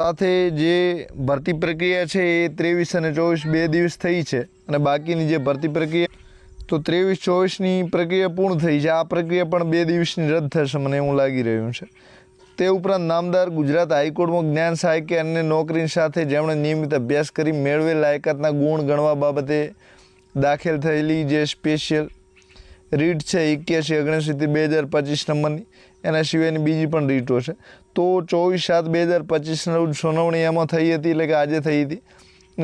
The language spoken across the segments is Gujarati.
સાથે જે ભરતી પ્રક્રિયા છે એ ત્રેવીસ અને ચોવીસ બે દિવસ થઈ છે. અને બાકીની જે ભરતી પ્રક્રિયા તો ત્રેવીસ ચોવીસની પ્રક્રિયા પૂર્ણ થઈ છે. આ પ્રક્રિયા પણ બે દિવસની રદ થશે મને એવું લાગી રહ્યું છે. તે ઉપરાંત નામદાર ગુજરાત હાઈકોર્ટમાં જ્ઞાન સહાય કે અન્ય નોકરીની સાથે જેમણે નિયમિત અભ્યાસ કરી મેળવેલ લાયકાતના ગુણ ગણવા બાબતે દાખલ થયેલી જે સ્પેશિયલ રીટ છે એક્યાસી ઓગણસીથી બે હજાર પચીસ નંબરની. એના સિવાયની બીજી પણ રીટો છે. તો ચોવીસ સાત બે હજાર પચીસના રોજ સુનાવણી એમાં થઈ હતી એટલે કે આજે થઈ હતી.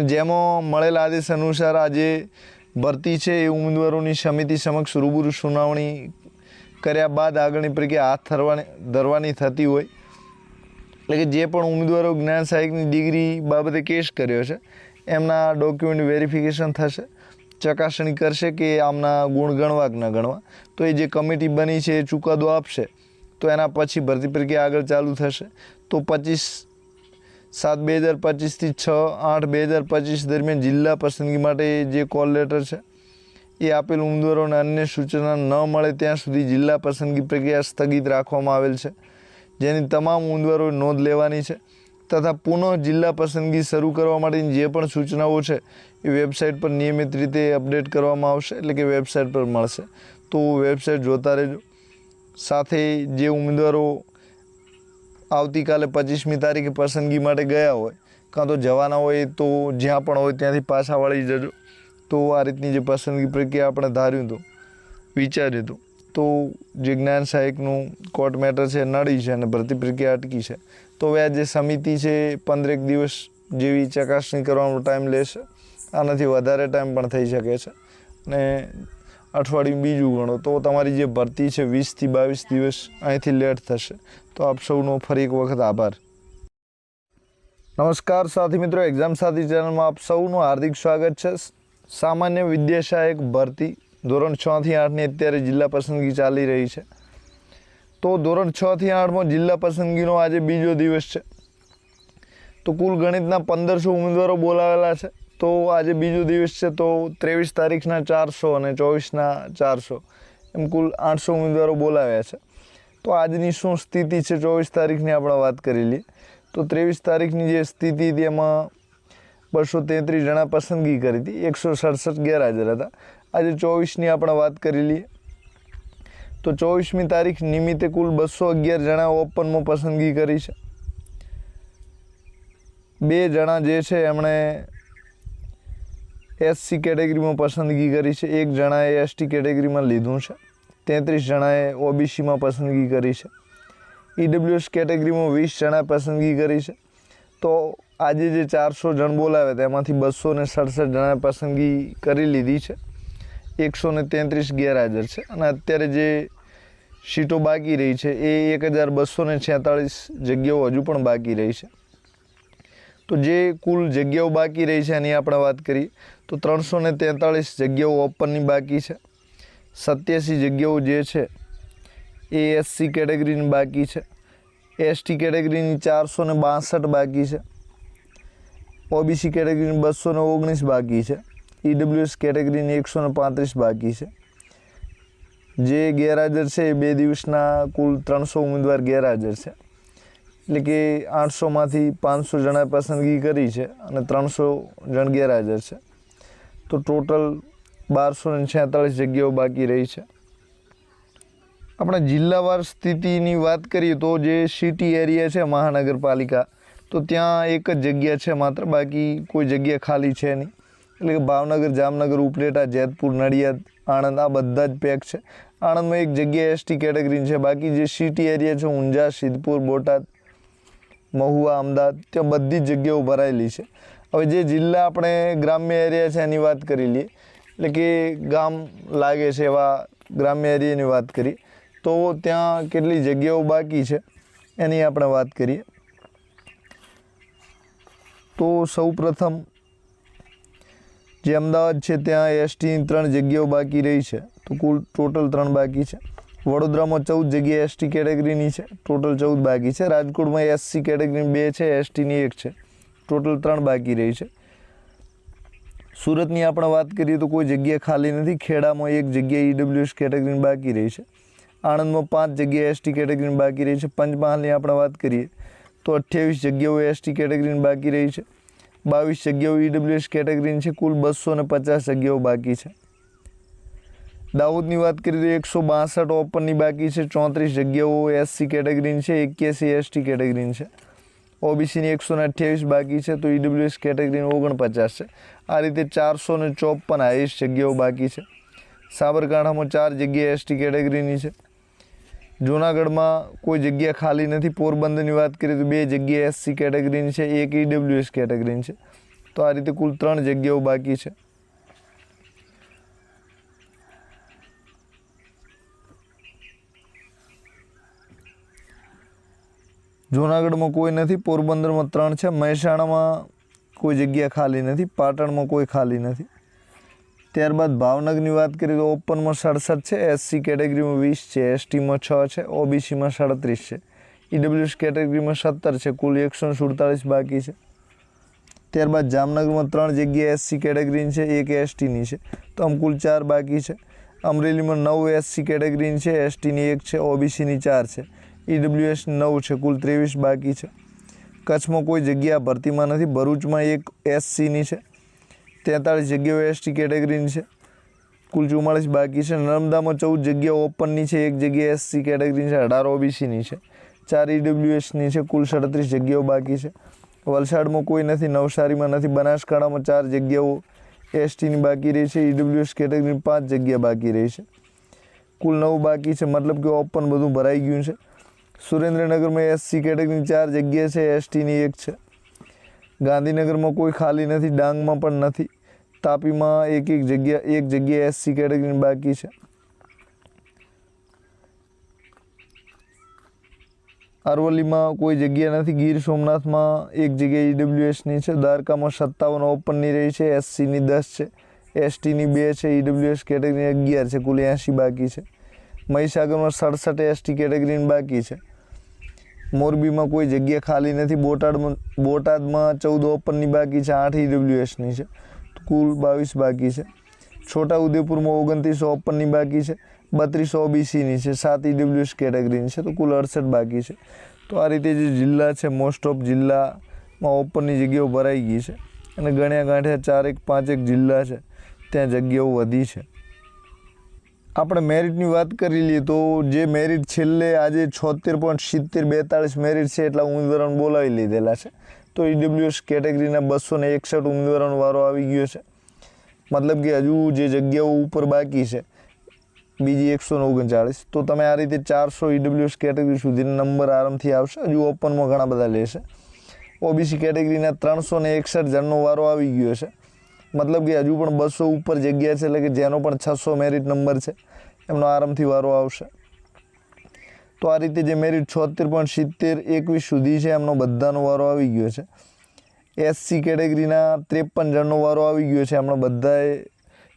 જેમાં મળેલા આદેશ અનુસાર આજે ભરતી છે એ ઉમેદવારોની સમિતિ સમક્ષ રૂબરૂ સુનાવણી કર્યા બાદ આગળની પ્રક્રિયા હાથ ધરવાની ધરવાની થતી હોય. એટલે કે જે પણ ઉમેદવારો જ્ઞાન સહાયકની ડિગ્રી બાબતે કેસ કર્યો છે, એમના ડોક્યુમેન્ટ વેરિફિકેશન થશે. ચકાસણી કરશે કે આમના ગુણ ગણવા કે ન ગણવા. તો એ જે કમિટી બની છે, એ ચુકાદો આપશે. તો એના પછી ભરતી પ્રક્રિયા આગળ ચાલુ થશે. તો પચીસ સાત બે હજાર પચીસથી છ આઠ બે હજાર પચીસ દરમિયાન જિલ્લા પસંદગી માટે જે કોલ લેટર છે, એ આપેલ ઉમેદવારોને અન્ય સૂચના ન મળે ત્યાં સુધી જિલ્લા પસંદગી પ્રક્રિયા સ્થગિત રાખવામાં આવેલ છે. જેની તમામ ઉમેદવારોએ નોંધ લેવાની છે. તથા પુનઃ જિલ્લા પસંદગી શરૂ કરવા માટેની જે પણ સૂચનાઓ છે, એ વેબસાઇટ પર નિયમિત રીતે અપડેટ કરવામાં આવશે, એટલે કે વેબસાઇટ પર મળશે. તો વેબસાઇટ જોતા રહેજો સાથે જે ઉમેદવારો આવતીકાલે પચીસમી તારીખે પસંદગી માટે ગયા હોય, કાં તો જવાના હોય, તો જ્યાં પણ હોય ત્યાંથી પાછા વળી જજો. તો આ રીતની જે પસંદગી પ્રક્રિયા આપણે ધાર્યું હતું, વિચાર્યું હતું. તો જે જ્ઞાન સહાયકનું કોર્ટ મેટર છે, નડી છે અને ભરતી પ્રક્રિયા અટકી છે. તો હવે આ જે સમિતિ છે પંદરેક દિવસ જેવી ચકાસણી કરવાનો ટાઈમ લેશે. આનાથી વધારે ટાઈમ પણ થઈ શકે છે. અને અઠવાડિયું બીજું ગણો. તો તમારી જે ભરતી છે, વીસથી બાવીસ દિવસ અહીંથી લેટ થશે. તો આપ સૌનો ફરી એક વખત આભાર. નમસ્કાર સાથી મિત્રો એક્ઝામ સાથી ચેનલમાં આપ સૌનું હાર્દિક સ્વાગત છે. સામાન્ય વિદ્યા સહાયક ભરતી ધોરણ છ થી આઠની અત્યારે જિલ્લા પસંદગી ચાલી રહી છે. તો ધોરણ છ થી આઠમાં જિલ્લા પસંદગીનો આજે બીજો દિવસ છે. તો કુલ ગણિતના પંદરસો ઉમેદવારો બોલાવેલા છે. તો આજે બીજો દિવસ છે તો ત્રેવીસ તારીખના ચારસો અને ચોવીસના ચારસો એમ કુલ આઠસો ઉમેદવારો બોલાવ્યા છે. તો આજની શું સ્થિતિ છે? ચોવીસ તારીખની આપણે વાત કરી લઈએ. તો ત્રેવીસ તારીખની જે સ્થિતિ હતી એમાં બસો તેત્રીસ જણા પસંદગી કરી હતી. એકસો સડસઠ ગેરહાજર હતા. આજે ચોવીસની આપણે વાત કરી લઈએ. તો ચોવીસમી તારીખ નિમિત્તે કુલ બસો અગિયાર જણા ઓપનમાં પસંદગી કરી છે. બે જણા જે છે એમણે એસસી કેટેગરીમાં પસંદગી કરી છે. એક જણાએ એસટી કેટેગરીમાં લીધું છે. તેત્રીસ જણાએ ઓબીસીમાં પસંદગી કરી છે. ઈડબ્લ્યુએસ કેટેગરીમાં વીસ જણાએ પસંદગી કરી છે. તો આજે જે ચારસો જણ બોલાવે તેમાંથી બસો ને સડસઠ જણાએ પસંદગી કરી લીધી છે. એકસો ને તેત્રીસ ગેરહાજર છે. અને અત્યારે જે સીટો બાકી રહી છે, એ એક હજાર બસો ને છેતાળીસ જગ્યાઓ હજુ પણ બાકી રહી છે. તો જે કુલ જગ્યાઓ બાકી રહી છે એની આપણે વાત કરીએ, તો ત્રણસો ને તેતાળીસ જગ્યાઓ ઓપનની બાકી છે. સત્યાસી જગ્યાઓ જે છે, એ એસસી કેટેગરીની બાકી છે. એસટી કેટેગરીની ચારસો ને બાસઠ બાકી છે. ઓબીસી કેટેગરીની બસો ઓગણીસ બાકી છે. ઈડબ્લ્યુએસ કેટેગરીની એકસો ને પાંત્રીસ બાકી છે. જે ગેરહાજર છે એ બે દિવસના કુલ ત્રણસો ઉમેદવાર ગેરહાજર છે. એટલે કે આઠસોમાંથી પાંચસો જણાએ પસંદગી કરી છે અને ત્રણસો જણ ગેરહાજર છે. તો ટોટલ બારસો ને છેતાળીસ જગ્યાઓ બાકી રહી છે. આપણે જિલ્લાવાર સ્થિતિની વાત કરીએ તો જે સિટી એરિયા છે મહાનગરપાલિકા, તો ત્યાં એક જ જગ્યા છે માત્ર, બાકી કોઈ જગ્યા ખાલી છે નહીં. એટલે કે ભાવનગર, જામનગર, ઉપલેટા, જેતપુર, નડિયાદ, આણંદ, આ બધા જ પેક છે. આણંદમાં એક જગ્યા એસટી કેટેગરીની છે. બાકી જે સિટી એરિયા છે, ઊંઝા, સિદ્ધપુર, બોટાદ, મહુવા, અમદાવાદ, ત્યાં બધી જ જગ્યાઓ ભરાયેલી છે. હવે જે જિલ્લા આપણે ગ્રામ્ય એરિયા છે, એની વાત કરી લઈએ. એટલે કે ગામ લાગે છે એવા ગ્રામ્ય એરિયાની વાત કરીએ તો ત્યાં કેટલી જગ્યાઓ બાકી છે, એની આપણે વાત કરીએ. તો સૌ પ્રથમ જે અમદાવાદ છે, ત્યાં એસટીની ત્રણ જગ્યાઓ બાકી રહી છે. તો કુલ ટોટલ ત્રણ બાકી છે. વડોદરામાં ચૌદ જગ્યા એસટી કેટેગરીની છે. ટોટલ ચૌદ બાકી છે. રાજકોટમાં એસસી કેટેગરીની બે છે એસટીની એક છે. ટોટલ ત્રણ બાકી રહી છે. સુરતની આપણે વાત કરીએ તો કોઈ જગ્યા ખાલી નથી. ખેડામાં એક જગ્યા ઈડબ્લ્યુએસ કેટેગરીની બાકી રહી છે. આણંદમાં પાંચ જગ્યા એસટી કેટેગરીની બાકી રહી છે. પંચમહાલની આપણે વાત કરીએ તો અઠ્યાવીસ જગ્યાઓ એસટી કેટેગરીની બાકી રહી છે. બાવીસ જગ્યાઓ ઈડબ્લ્યુએસ કેટેગરીની છે, કુલ બસો ને પચાસ જગ્યાઓ બાકી છે. દાહોદની વાત કરીએ તો એકસો બાસઠ ઓપનની બાકી છે, ચોત્રીસ જગ્યાઓ એસસી કેટેગરીની છે, એક્યાસી એસટી કેટેગરીની છે. ઓબીસીની એકસો ને અઠ્યાવીસ બાકી છે, તો ઈડબ્લ્યુએસ કેટેગરીની ઓગણપચાસ છે. આ રીતે ચારસો ને ચોપન હાઈએસ્ટ જગ્યાઓ બાકી છે. સાબરકાંઠામાં ચાર જગ્યા એસટી કેટેગરીની છે. જૂનાગઢમાં કોઈ જગ્યા ખાલી નથી, પોરબંદરની વાત કરીએ તો બે જગ્યા એસસી કેટેગરીની છે, એક ઈડબ્લ્યુએસ કેટેગરીની છે. તો આ રીતે કુલ ત્રણ જગ્યાઓ બાકી છે. જૂનાગઢમાં કોઈ નથી, પોરબંદરમાં ત્રણ છે, મહેસાણામાં કોઈ જગ્યા ખાલી નથી, પાટણમાં કોઈ ખાલી નથી. ત્યારબાદ ભાવનગરની વાત કરીએ તો ઓપનમાં સડસઠ છે, એસસી કેટેગરીમાં વીસ છે, એસટીમાં છ છે, ઓબીસીમાં સાડત્રીસ છે. ઈડબ્લ્યુએસ કેટેગરીમાં સત્તર છે, કુલ એકસો સુડતાલીસ બાકી છે. ત્યારબાદ જામનગરમાં ત્રણ જગ્યા એસસી કેટેગરીની છે, એક એસટીની છે. તો આમ કુલ ચાર બાકી છે. અમરેલીમાં નવ એસસી કેટેગરીની છે, એસટીની એક છે, ઓબીસીની ચાર છે. ઈડબ્લ્યુએસ નવ છે, કુલ ત્રેવીસ બાકી છે. કચ્છમાં કોઈ જગ્યા ભરતીમાં નથી, ભરૂચમાં એક એસસીની છે. તેતાળીસ જગ્યાઓ એસટી કેટેગરીની છે. કુલ ચુમ્માળીસ બાકી છે. નર્મદામાં ચૌદ જગ્યાઓ ઓપનની છે. એક જગ્યા એસસી કેટેગરીની છે. અઢાર ઓબીસીની છે. ચાર ઈડબ્લ્યુએસની છે. કુલ સડત્રીસ જગ્યાઓ બાકી છે. વલસાડમાં કોઈ નથી, નવસારીમાં નથી, બનાસકાંઠામાં ચાર જગ્યાઓ એસટીની બાકી રહી છે. ઈડબ્લ્યુએસ કેટેગરીની પાંચ જગ્યા બાકી રહી છે. કુલ નવ બાકી છે. મતલબ કે ઓપન બધું ભરાઈ ગયું છે. સુરેન્દ્રનગરમાં એસસી કેટેગરીની ચાર જગ્યા છે. એસટીની એક છે. ગાંધીનગરમાં કોઈ ખાલી નથી. ડાંગમાં પણ નથી. તાપીમાં એક એક જગ્યા એક જગ્યા એસસી કેટેગરીની બાકી છે. અરવલ્લીમાં કોઈ જગ્યા નથી. ગીર સોમનાથમાં એક જગ્યા ઈડબ્લ્યુએસની છે. દ્વારકામાં સત્તાવન, ઓપનની રહી છે. એસસીની દસ છે. એસટીની બે છે. ઈડબ્લ્યુએસ કેટેગરીની અગિયાર છે. કુલ એંશી બાકી છે. મહીસાગરમાં સડસઠ એસટી કેટેગરીની બાકી છે. મોરબીમાં કોઈ જગ્યા ખાલી નથી. બોટાદમાં બોટાદમાં ચૌદ, ઓપનની બાકી છે. આઠ ઈડબ્લ્યુએસની છે. કુલ બાવીસ બાકી છે. છોટા ઉદેપુરમાં ઓગણત્રીસ ઓપનની બાકી છે. બત્રીસ ઓબીસીની છે. સાત ઈડબ્લ્યુએસ કેટેગરીની છે. તો કુલ અડસઠ બાકી છે. તો આ રીતે જે જિલ્લા છે મોસ્ટ ઓફ જિલ્લામાં ઓપનની જગ્યાઓ ભરાઈ ગઈ છે. અને ગણ્યા ગાંઠ્યા ચારેક પાંચેક જિલ્લા છે. ત્યાં જગ્યાઓ વધી છે. આપણે મેરિટની વાત કરી લઈએ તો જે મેરિટ છેલ્લે આજે છોતેર પોઈન્ટ સિત્તેર બેતાળીસ મેરિટ છે એટલા ઉમેદવારોને બોલાવી લીધેલા છે. તો ઈડબ્લ્યુએસ કેટેગરીના બસો ને એકસઠ ઉમેદવારોનો વારો આવી ગયો છે. મતલબ કે હજુ જે જગ્યાઓ ઉપર બાકી છે, બીજી એકસો ઓગણચાળીસ. તો તમે આ રીતે ચારસો ઈડબ્લ્યુએસ કેટેગરી સુધીના નંબર આરામથી આવશે. હજુ ઓપનમાં ઘણા બધા લેશે. ઓબીસી કેટેગરીના ત્રણસો ને એકસઠ જણનો વારો આવી ગયો છે. મતલબ કે હજુ પણ બસો ઉપર જગ્યા છે, એટલે કે જેનો પણ છસો મેરિટ નંબર છે, એમનો આરામથી વારો આવશે. તો આ રીતે જે મેરિટ છોતેર પોઈન્ટ સિત્તેર એકવીસ સુધી છે, એમનો બધાનો વારો આવી ગયો છે. એસસી કેટેગરીના ત્રેપન જણનો વારો આવી ગયો છે, એમણે બધાએ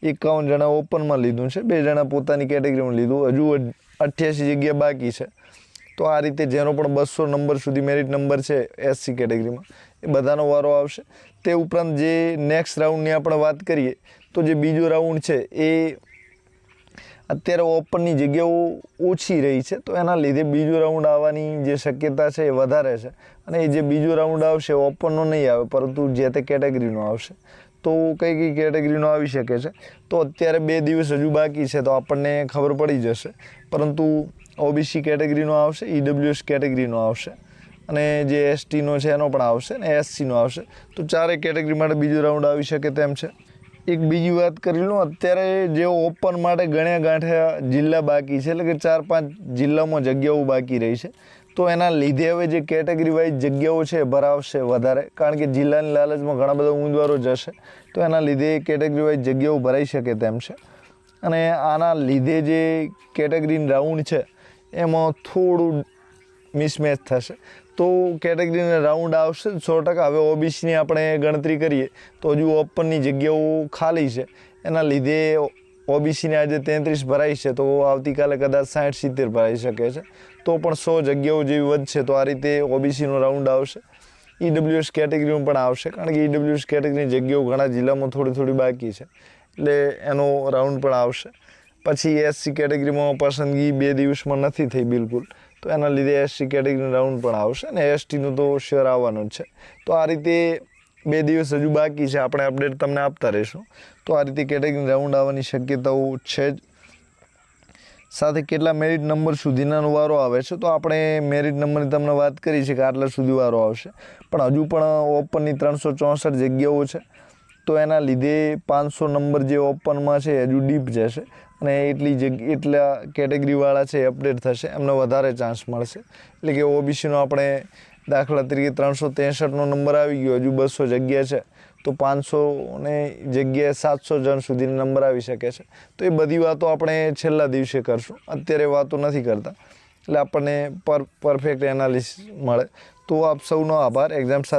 એકાવન જણા ઓપનમાં લીધું છે, બે જણા પોતાની કેટેગરીમાં લીધું, હજુ અઠ્યાસી જગ્યા બાકી છે. તો આ રીતે જેનો પણ બસો નંબર સુધી મેરિટ નંબર છે એસસી કેટેગરીમાં એ બધાનો વારો આવશે. તે ઉપરાંત જે નેક્સ્ટ રાઉન્ડની આપણે વાત કરીએ, તો જે બીજો રાઉન્ડ છે, એ અત્યારે ઓપનની જગ્યાઓ ઓછી રહી છે, તો એના લીધે બીજો રાઉન્ડ આવવાની જે શક્યતા છે એ વધારે છે. અને એ જે બીજો રાઉન્ડ આવશે ઓપનનો નહીં આવે, પરંતુ જે તે કેટેગરીનો આવશે. તો કઈ કઈ કેટેગરીનો આવી શકે છે? તો અત્યારે બે દિવસ હજુ બાકી છે, તો આપણને ખબર પડી જશે. પરંતુ ઓબીસી કેટેગરીનો આવશે ઈડબ્લ્યુએસ કેટેગરીનો આવશે. અને જે એસટીનો છે, એનો પણ આવશે અને એસસીનો આવશે. તો ચારેય કેટેગરી માટે બીજો રાઉન્ડ આવી શકે તેમ છે. એક બીજી વાત કરી લઉં, અત્યારે જે ઓપન માટે ગણ્યા ગાંઠ્યા જિલ્લા બાકી છે, એટલે કે ચાર પાંચ જિલ્લામાં જગ્યાઓ બાકી રહી છે. તો એના લીધે હવે જે કેટેગરી વાઇઝ જગ્યાઓ છે ભરાવશે વધારે, કારણ કે જિલ્લાની લાલચમાં ઘણા બધા ઉમેદવારો જશે. તો એના લીધે કેટેગરી વાઇઝ જગ્યાઓ ભરાઈ શકે તેમ છે. અને આના લીધે જે કેટેગરીની રાઉન્ડ છે, એમાં થોડું મિસમેચ થશે. તો કેટેગરીને રાઉન્ડ આવશે સો ટકા. હવે ઓબીસીની આપણે ગણતરી કરીએ તો હજુ ઓપનની જગ્યાઓ ખાલી છે. એના લીધે ઓબીસીને આજે તેત્રીસ ભરાઈ છે તો આવતીકાલે કદાચ સાઠ, સિત્તેર ભરાઈ શકે છે. તો પણ સો જગ્યાઓ જેવી વધશે તો આ રીતે ઓબીસીનો રાઉન્ડ આવશે. ઈડબ્લ્યુએસ કેટેગરીમાં પણ આવશે કારણ કે ઈડબ્લ્યુએસ કેટેગરીની જગ્યાઓ ઘણા જિલ્લામાં થોડી થોડી બાકી છે. એટલે એનો રાઉન્ડ પણ આવશે. પછી એસસી કેટેગરીમાં પસંદગી બે દિવસમાં નથી થઈ બિલકુલ. તો એના લીધે એસટી કેટેગરી રાઉન્ડ પણ આવશે અને એસટીનું તો શેર આવવાનું જ છે. તો આ રીતે બે દિવસ હજુ બાકી છે, આપણે અપડેટ તમને આપતા રહીશું. તો આ રીતે કેટેગરી રાઉન્ડ આવવાની શક્યતાઓ છે જ. સાથે કેટલા મેરિટ નંબર સુધીનાનો વારો આવે છે, તો આપણે મેરિટ નંબરની તમને વાત કરી છે કે આટલા સુધી વારો આવશે. પણ હજુ પણ ઓપનની ત્રણસો ચોસઠ જગ્યાઓ છે. તો એના લીધે પાંચસો નંબર જે ઓપનમાં છે હજુ ડીપ જશે. અને એટલી જગ્યા એટલા કેટેગરીવાળા છે, અપડેટ થશે, એમને વધારે ચાન્સ મળશે. એટલે કે ઓબીસીનો આપણે દાખલા તરીકે ત્રણસો ત્રેસઠનો નંબર આવી ગયો, હજુ બસો જગ્યા છે, તો પાંચસો ને જગ્યાએ સાતસો જણ સુધીનો નંબર આવી શકે છે. તો એ બધી વાતો આપણે છેલ્લા દિવસે કરશું, અત્યારે વાતો નથી કરતા. એટલે આપણને પર પરફેક્ટ એનાલિસિસ મળે. તો આપ સૌનો આભાર. એક્ઝામ સાથે